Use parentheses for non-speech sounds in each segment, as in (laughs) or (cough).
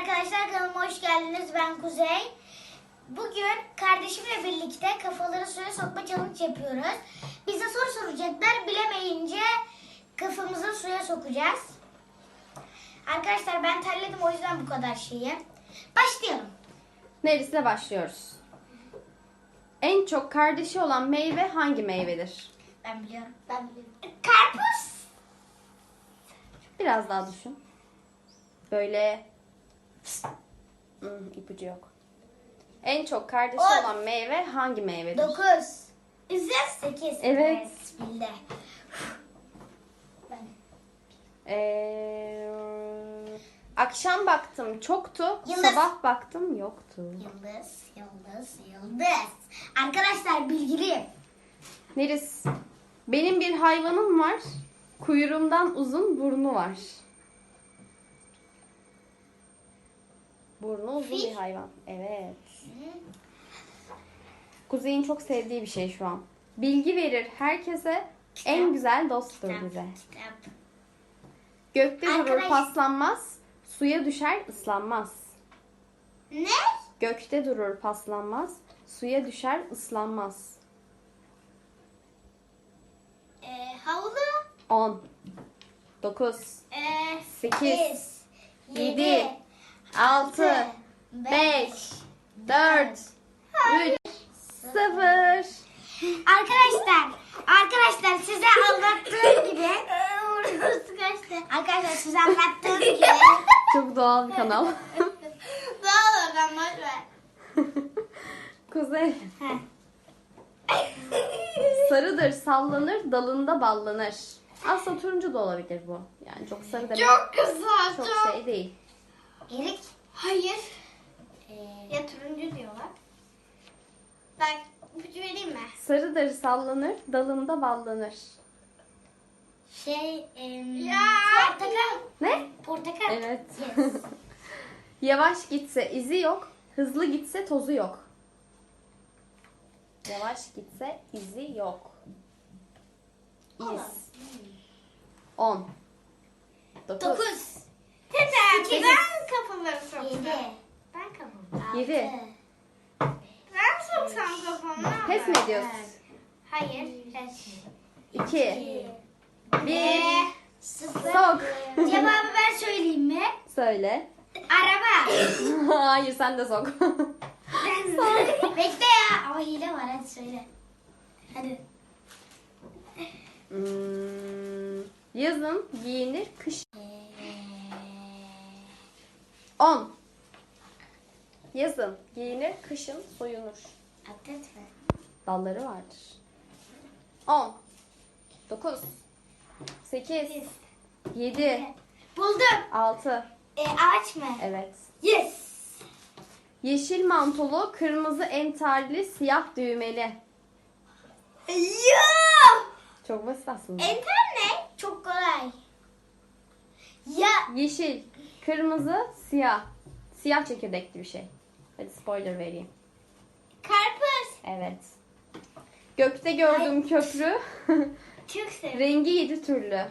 arkadaşlar kanalıma hoş geldiniz. Ben Kuzey. Bugün kardeşimle birlikte kafaları suya sokma challenge yapıyoruz. Bize soru soracaklar. Bilemeyince kafamızı suya sokacağız. Arkadaşlar ben terledim o yüzden bu kadar şeyi. Başlayalım. Neresine başlıyoruz? En çok kardeşi olan meyve hangi meyvedir? Ben biliyorum. Ben biliyorum. Karpuz. Biraz daha düşün. Böyle hmm, ipucu yok. En çok kardeşi On. olan meyve hangi meyvedir? 9. Üzüm. 8. Evet. Bildi. Ee, akşam baktım çoktu, Yıldız. sabah baktım yoktu. Yıldız, yıldız, yıldız. Arkadaşlar bilgiliyim. Neris? Benim bir hayvanım var. Kuyruğumdan uzun burnu var. Burnu uzun bir hayvan. Evet. Kuzey'in çok sevdiği bir şey şu an. Bilgi verir herkese. En güzel dosttur bize. kitap. Gökte durur Arkadaş- paslanmaz. Suya düşer ıslanmaz. Ne? Gökte durur paslanmaz. Suya düşer ıslanmaz. Ee, havlu. 10 9 Ee, Sekiz, yedi, yedi, 6 5 4 3 0 Arkadaşlar, arkadaşlar size anlattığım gibi. Arkadaşlar size anlattığım gibi (laughs) Çok doğal bir kanal. (laughs) Olur ben boş ver. (laughs) Kuzey. Sarıdır sallanır dalında ballanır. Aslında turuncu da olabilir bu. Yani çok sarı demek Çok güzel. çok şey değil. Erik. Hayır. Ee, ya turuncu diyorlar. Bak ipucu vereyim mi? Sarıdır sallanır dalında ballanır. Şey, em, portakal. Ne? Portakal. Evet. Yes. (laughs) Yavaş gitse izi yok, hızlı gitse tozu yok. Yavaş gitse izi yok. İz. 10 9 Dokuz. Tete ben kafaları soktum. Yedi. Ben kafamı. Yedi. Ben soksam kafamı. Pes mi ediyorsun? Hayır. Pes. 2 1 Sıfır. Sok. Cevabı ben söyleyeyim mi? Söyle. Araba. (laughs) Hayır sen de sok. Bekle ya. Ama hile var hadi söyle. Hadi. Hmm, yazın giyinir, kış 10 Yazın giyinir, kışın soyunur. Atlet mi? Dalları vardır. 10 9 8 7 Buldum. 6 E, ağaç mı? Evet. Yes. Yeşil mantolu, kırmızı entarli, siyah düğmeli. Ya. Çok basit aslında. Enter ne? Çok kolay. Ya. Yeşil, kırmızı, siyah. Siyah çekirdekli bir şey. Hadi spoiler vereyim. Karpuz. Evet. Gökte gördüğüm köprü. (laughs) Çok seviyorum. Rengi yedi türlü.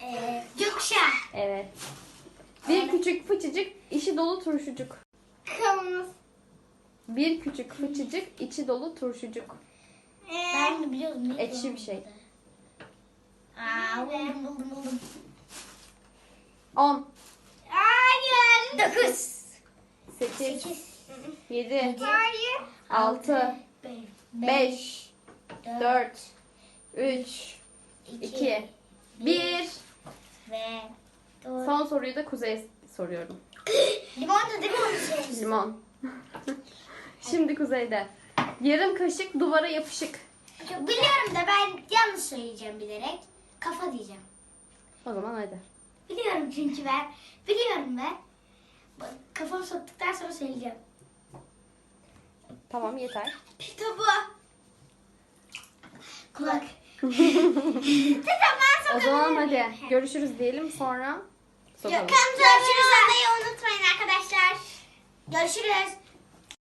E, gökkuşağı. Evet. Bir küçük fıçıcık, içi dolu turşucuk. Kavanoz. Bir küçük fıçıcık, içi dolu turşucuk. Ben de biliyorum. ne Ekşi bir şey. Aa, buldum buldum buldum. 10, Hayır. 9. 8, 8. 7, Hayır. 6, 5. 5, 4, 3, 2, 1. Ve doğru. Son soruyu da Kuzey'e soruyorum. (gasps) Limon da değil mi şey? Limon. (laughs) Şimdi Kuzey'de. Yarım kaşık duvara yapışık. Biliyorum da ben yanlış söyleyeceğim bilerek. Kafa diyeceğim. O zaman hadi. Biliyorum çünkü ben. Biliyorum ben. Kafamı soktuktan sonra söyleyeceğim. Tamam yeter. Kitabı. Kulak. (laughs) O zaman hadi görüşürüz diyelim sonra sokalım. Görüşürüz. Abone olmayı unutmayın arkadaşlar. Görüşürüz.